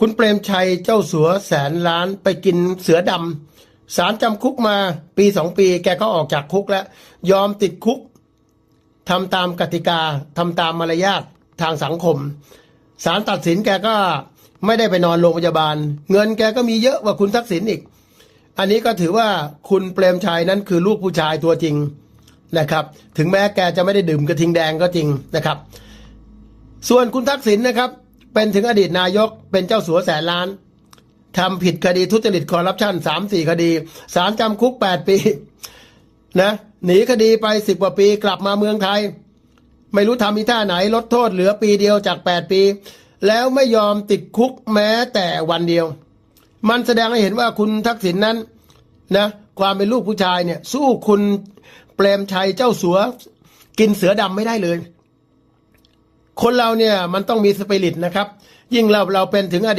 คุณเปรมชัยเจ้าสัวแสนล้านไปกินเสือดำสารจำคุกมาปีสองปี แกก็ออกจากคุกแล้ว ยอมติดคุกทำตามกติกาทำตามมารยาททางสังคมศาลตัดสินแกก็ไม่ได้ไปนอนโรงพยาบาล เงินแกก็มีเยอะกว่าคุณทักษิณอีก อันนี้ก็ถือว่าคุณเปรมชัยนั้นคือลูกผู้ชายตัวจริงนะครับ ถึงแม้แกจะไม่ได้ดื่มกระทิงแดงก็จริงนะครับ ส่วนคุณทักษิณนะครับ เป็นถึงอดีตนายกเป็นเจ้าสัวแสนล้านทำผิดคดีทุจริตคอร์รัปชันสามสี่คดีสารจำคุกแปดปี นะหนีคดีไปสิบกว่าปีกลับมาเมืองไทย ไม่รู้ทำอีท่าไหนลดโทษเหลือปีเดียวจากแปดปี แล้วไม่ยอมติดคุกแม้แต่วันเดียว มันแสดงให้เห็นว่าคุณทักษิณนั้นนะความเป็นลูกผู้ชายเนี่ย สู้คุณเปรมชัยเจ้าสัว กินเสือดำไม่ได้เลย คนเราเนี่ยมันต้องมีสปิริตนะครับยิ่งเราเราเป็นถึงอดีต